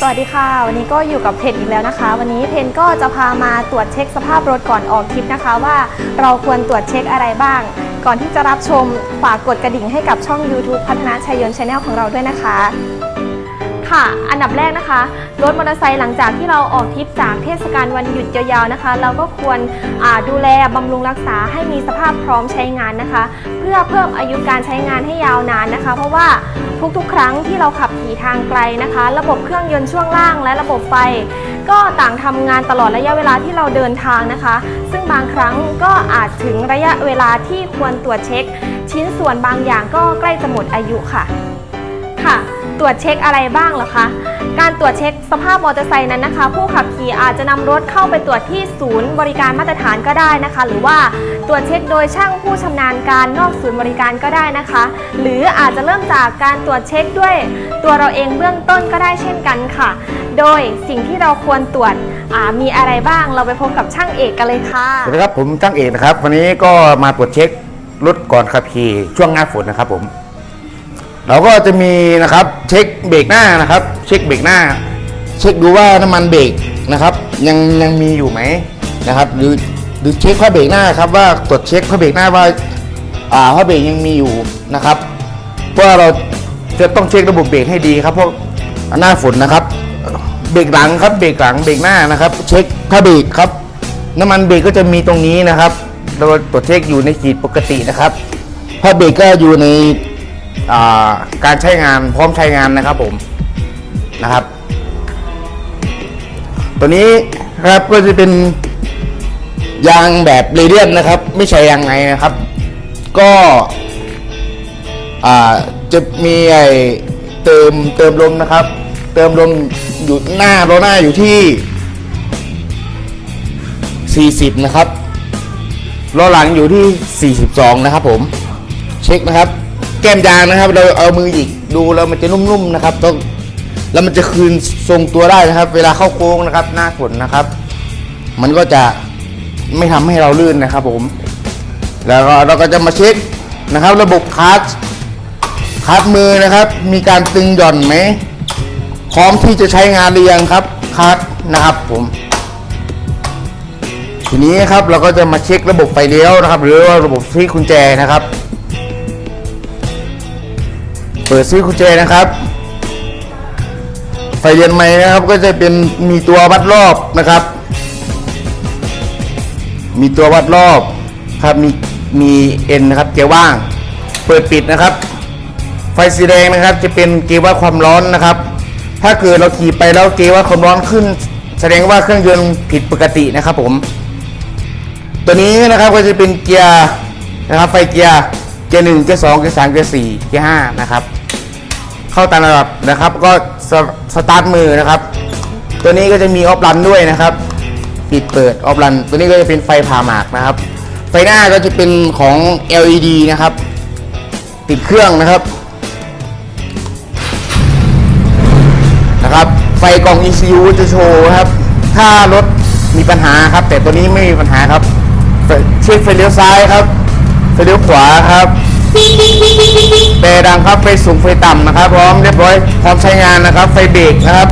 สวัสดีค่ะ วันนี้ก็อยู่กับเพนอีกแล้วนะคะ วันนี้เพนก็จะพามาตรวจเช็คสภาพรถก่อนออกทริปนะคะ ว่าเราควรตรวจเช็คอะไรบ้าง ก่อนที่จะรับชมฝากกดกระดิ่งให้กับช่อง YouTube พัฒนาชัยยนต์ชาแนลของเราด้วยนะคะ ค่ะ อันดับแรกนะคะ รถมอเตอร์ไซค์หลังจากที่เราออกทริปจากเทศกาลวันหยุดยาวๆนะคะ เราก็ควรดูแลบำรุงรักษาให้มีสภาพพร้อมใช้งานนะคะ เพื่อเพิ่มอายุการใช้งานให้ยาวนานนะคะ เพราะว่าทุกๆ ครั้งที่เราขับขี่ทางไกลนะคะ ระบบเครื่องยนต์ช่วงล่างและระบบไฟ ก็ต่างทำงานตลอดระยะเวลาที่เราเดินทางนะคะ ซึ่งบางครั้งก็อาจถึงระยะเวลาที่ควรตรวจเช็ค ชิ้นส่วนบางอย่างก็ใกล้จะหมดอายุค่ะ ตรวจเช็คอะไรบ้างเหรอคะ การตรวจเช็คสภาพมอเตอร์ไซค์นั้นนะคะ ผู้ขับขี่อาจจะนำรถเข้าไปตรวจที่ศูนย์บริการมาตรฐานก็ได้นะคะ หรือว่าตรวจเช็คโดยช่างผู้ชำนาญการนอกศูนย์บริการก็ได้นะคะ หรืออาจจะเริ่มจากการตรวจเช็คด้วยตัวเราเองเบื้องต้นก็ได้เช่นกันค่ะ โดยสิ่งที่เราควรตรวจมีอะไรบ้างเราไปพบกับช่างเอกกันเลยค่ะสวัสดีครับผมจ้างเอกนะครับวันนี้ก็มาตรวจเช็ครถก่อนขับขี่ช่วงหน้าฝนนะครับผม เราก็จะมีนะครับเช็คเบรกหน้านะครับ เช็คเบรกหน้า เช็คดูว่าน้ำมันเบรกนะครับ ยังยังมีอยู่ไหมนะครับหรือหรือเช็คผ้าเบรกหน้าครับว่าตรวจเช็คผ้าเบรกหน้าว่าอ่าผ้าเบรกยังมีอยู่นะครับเพราะเราจะต้องเช็คระบบเบรกให้ดีครับเพราะหน้าฝนนะครับ เบรกหลังครับเบรกหลังเบรกหน้านะครับ เช็คผ้าเบรกครับ น้ำมันเบรกก็จะมีตรงนี้นะครับ เราตรวจเช็คอยู่ในขีดปกตินะครับผ้าเบรกก็อยู่ใน การใช้งานพร้อมใช้งานนะครับผมนะครับ ตัวนี้ครับก็จะเป็นยางแบบเรเดียนนะครับ ไม่ใช่ยางไงนะครับ ก็จะมีไอเติมเติมลมนะครับ เติมลมอยู่หน้าล้อหน้าอยู่ที่ 40 นะครับล้อหลังอยู่ที่ 42 นะครับผม เช็คนะครับ แก้มยางนะครับ เราเอามือหยิกดูแล้วมันจะนุ่มๆนะครับต้องแล้วมันจะคืนทรงตัวได้นะครับ เวลาเข้าโค้งนะครับ หน้าฝนนะครับ มันก็จะไม่ทำให้เราลื่นนะครับ ผม แล้วก็เราก็จะมาเช็คนะครับ ระบบคลัตช์คลัตช์มือนะครับ มีการตึงหย่อนไหมพร้อมที่จะใช้งานหรือยังครับคลัตช์นะครับผมทีนี้ครับเราก็จะมาเช็คระบบไฟเลี้ยวนะครับ หรือว่าระบบซีกุญแจนะครับ เปิดซีกุญแจนะครับ ไฟเรียนไม้นะครับก็จะเป็นมีตัววัดรอบนะครับ มีตัววัดรอบครับมีมีเอ็นนะครับเกียร์ว่าง เปิดปิดนะครับ ไฟสีแดงนะครับจะเป็นเกียร์วัดความร้อนนะครับ ถ้าเกิดเราขี่ไปแล้วเกียร์วัดความร้อนขึ้น แสดงว่าเครื่องยนต์ผิดปกตินะครับผม ตัวนี้นะครับก็จะเป็นเกียร์นะครับไฟเกียร์เกียร์หนึ่งเกียร์สองเกียร์สามเกียร์สี่เกียร์ห้านะครับ เข้าตามระดับนะครับ ก็สสตาร์ทมือนะครับ ตัวนี้ก็จะมีออฟรันด้วยนะครับ ปิดเปิดออฟรัน ตัวนี้ก็จะเป็นไฟผ่าหมากนะครับ ไฟหน้าก็จะเป็นของ LED นะครับ ติดเครื่องนะครับนะครับ ไฟกล่อง ECU จะโชว์ครับ ถ้ารถมีปัญหาครับ แต่ตัวนี้ไม่มีปัญหาครับเช็คไฟเลี้ยวซ้ายครับไฟเลี้ยวขวาครับ เบรดังครับไฟสูงไฟต่ำนะครับ พร้อมเรียบร้อยพร้อมใช้งานนะครับ ไฟเบรกนะครับ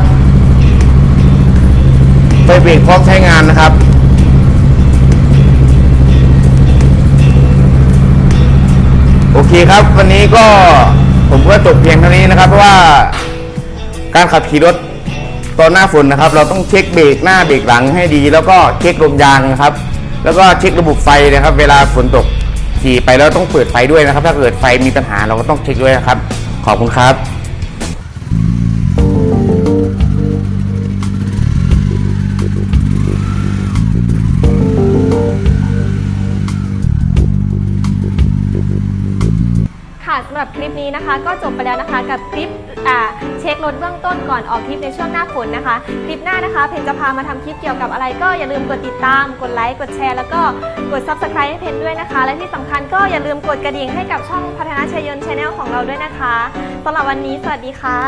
ไฟเบรกพร้อมใช้งานนะครับโอเคครับ วันนี้ก็ผมก็จบเพียงเท่านี้นะครับ เพราะว่าการขับขี่รถตอนหน้าฝนนะครับ เราต้องเช็คเบรกหน้าเบรกหลังให้ดี แล้วก็เช็คลมยางนะครับ แล้วก็เช็คระบบไฟนะครับ เวลาฝนตก ขี่ไปแล้วต้องเปิดไฟด้วยนะครับ ถ้าเกิดไฟมีปัญหาเราก็ต้องเช็คด้วยนะครับ ขอบคุณครับค่ะสำหรับคลิปนี้นะคะ ก็จบไปแล้วนะคะกับคลิป เช็ครถเบื้องต้นก่อนออกทริปในช่วงหน้าฝนนะคะ คลิปหน้านะคะ เพนจะพามาทำคลิปเกี่ยวกับอะไรก็อย่าลืมกดติดตาม กดไลค์ กดแชร์ แล้วก็กด subscribe ให้เพนด้วยนะคะ และที่สำคัญก็อย่าลืมกดกระดิ่งให้กับช่องพัฒนาชัยยนต์ชาแนลของเราด้วยนะคะสำหรับวันนี้ สวัสดีค่ะ